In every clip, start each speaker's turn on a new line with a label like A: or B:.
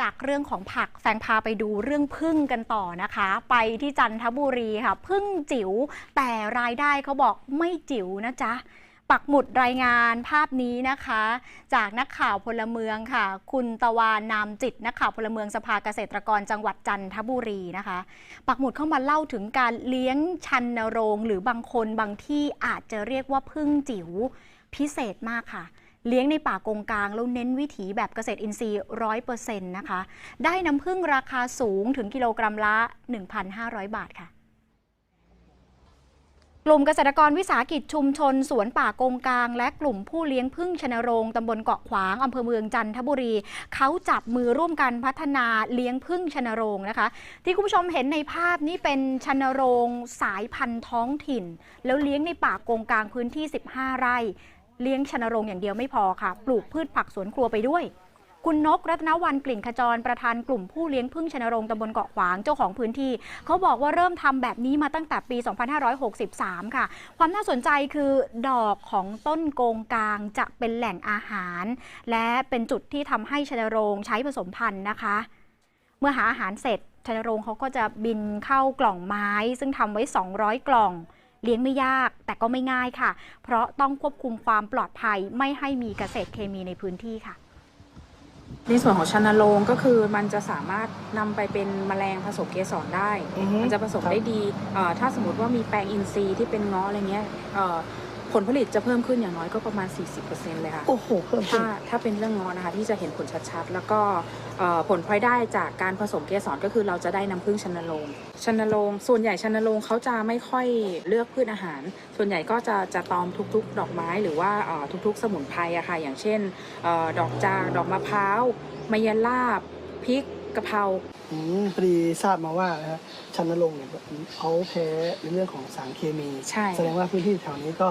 A: จากเรื่องของผักแฟงพาไปดูเรื่องพึ่งกันต่อนะคะ ไปที่จันทบุรีค่ะพึ่งจิ๋วแต่รายได้เขาบอกไม่จิ๋วนะจ๊ะปักหมุดรายงานภาพนี้นะคะ จากนักข่าวพลเมืองค่ะ คุณตะวานนามจิตนักข่าวพลเมืองสภาเกษตรกรจังหวัดจันทบุรีนะคะ ปักหมุดเข้ามาเล่าถึงการเลี้ยงชันนโรง หรือบางคนบางที่อาจจะเรียกว่าพึ่งจิ๋วพิเศษมากค่ะ เลี้ยงในป่ากงกลาง แล้วเน้นวิถีแบบเกษตรอินทรีย์ร้อยเปอร์เซ็นต์นะคะ ได้น้ำผึ้งราคาสูงถึงกิโลกรัมละ 1,500 บาทค่ะ กลุ่มเกษตรกรวิสาหกิจชุมชน สวนป่ากงกลาง และกลุ่มผู้เลี้ยงพึ่งชนโรงตำบลเกาะขวางอำเภอเมืองจันทบุรี เขาจับมือร่วมกันพัฒนาเลี้ยงพึ่งชนโรงนะคะ ที่คุณผู้ชมเห็นในภาพนี้เป็นชนโรงสายพันธุ์ท้องถิ่น แล้วเลี้ยงในป่ากงกลางพื้นที่ 15 ไร่ เลี้ยงชนโรงอย่างเดียวไม่พอค่ะ ปลูกพืชผักสวนครัวไปด้วย คุณนกรัตนวันกลิ่นขจรประธานกลุ่มผู้เลี้ยงพึ่งชนโรงตำบลเกาะขวางเจ้าของพื้นที่ เขาบอกว่าเริ่มทำแบบนี้มาตั้งแต่ปี 2563 ค่ะ ความน่าสนใจคือดอกของต้นโกงกลางจะเป็นแหล่งอาหาร และเป็นจุดที่ทำให้ชนโรงใช้ผสมพันธุ์นะคะ เมื่อหาอาหารเสร็จชนโรงเขาก็จะบินเข้ากล่องไม้ ซึ่งทำไว้ 200 กล่อง เลี้ยงไม่ยากแต่ก็ไม่ง่ายค่ะ เพราะต้องควบคุมความปลอดภัยไม่ให้มีเกษตรเคมีในพื้นที่ค่ะ
B: ในส่วนของชันโรงก็คือมันจะสามารถนำไปเป็นแมลงผสมเกสรได้
C: อือฮึ
B: มันจะผสมได้ดีเอ่อถ้าสมมติว่ามีแปลงอินทรีย์ที่เป็นง้ออะไรเงี้ยเอ่อ ผลผลิตจะเพิ่มขึ้นอย่างน้อยก็ประมาณ 40%เลยค่ะ
C: โอ้โหเพิ่มขึ้น
B: ถ้าถ้าเป็นเรื่องง้อนะคะที่จะเห็นผลชัดๆ แล้วก็เอ่อผลพลอยได้จากการผสมเกสรก็คือเราจะได้น้ำผึ้งชันโรงชันโรงส่วนใหญ่ชันโรงเขาจะไม่ค่อยเลือกพืชอาหาร ส่วนใหญ่ก็จะจะตอมทุกๆ ดอกไม้หรือว่าเอ่อทุกๆ สมุนไพรอะค่ะอย่างเช่นเออดอกจางดอกมะพร้าวมะยลาบพริกกะเพรา
C: อืมพอดีทราบมาว่านะฮะชันนรงค์เนี่ยเขาแพ้ในเรื่องของสารเคมี
B: ใช่
C: แสดงว่าพื้นที่แถวนี้ก็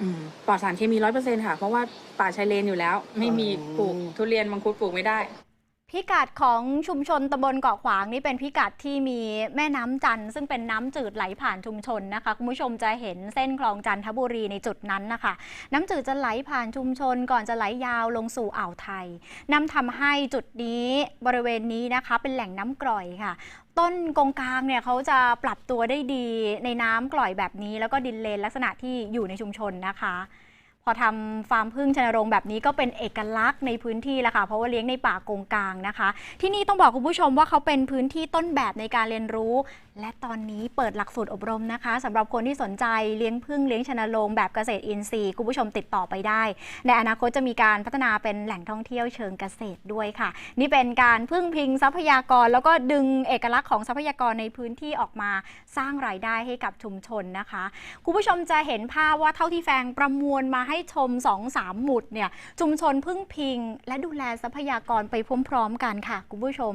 B: อืมปลอดสารเคมีร้อยเปอร์เซ็นต์ค่ะ เพราะว่าป่าชายเลนอยู่แล้ว ไม่มี
C: อืม
B: ปลูกทุเรียนมังคุดปลูกไม่ได้
A: พิกัดของชุมชนตำบลเกาะขวางนี่เป็นพิกัดที่มีแม่น้ำจันทร์ซึ่งเป็นน้ำจืดไหลผ่านชุมชนนะคะคุณผู้ชมจะเห็นเส้นคลองจันทบุรีในจุดนั้นนะคะ น้ำจืดจะไหลผ่านชุมชน ก่อนจะไหลยาวลงสู่อ่าวไทยนำทำให้จุดนี้บริเวณนี้นะคะเป็นแหล่งน้ำกร่อยค่ะต้นกงกลางเนี่ยเขาจะปรับตัวได้ดีในน้ำกร่อยแบบนี้ แล้วก็ดินเลนลักษณะที่อยู่ในชุมชนนะคะ พอทำฟาร์มพึ่งชนโรงแบบนี้ก็เป็นเอกลักษณ์ในพื้นที่แล้วค่ะ เพราะว่าเลี้ยงในป่ากงกลางนะคะ ที่นี่ต้องบอกคุณผู้ชมว่าเขาเป็นพื้นที่ต้นแบบในการเรียนรู้ และตอนนี้เปิดหลักสูตรอบรมนะคะสำหรับคนที่สนใจเลี้ยงพึ่งเลี้ยงชนโรงแบบเกษตรอินทรีย์คุณผู้ชมติดต่อไปได้ ในอนาคตจะมีการพัฒนาเป็นแหล่งท่องเที่ยวเชิงเกษตรด้วยค่ะ นี่เป็นการพึ่งพิงทรัพยากร แล้วก็ดึงเอกลักษณ์ของทรัพยากรในพื้นที่ออกมาสร้างรายได้ให้กับชุมชนนะคะคุณผู้ชมจะเห็นภาพว่าเท่าที่แฟงประมวลมาให้ชม2-3หมุดเนี่ยชุมชนพึ่งพิง และดูแลทรัพยากรไปพร้อมๆกันค่ะคุณผู้ชม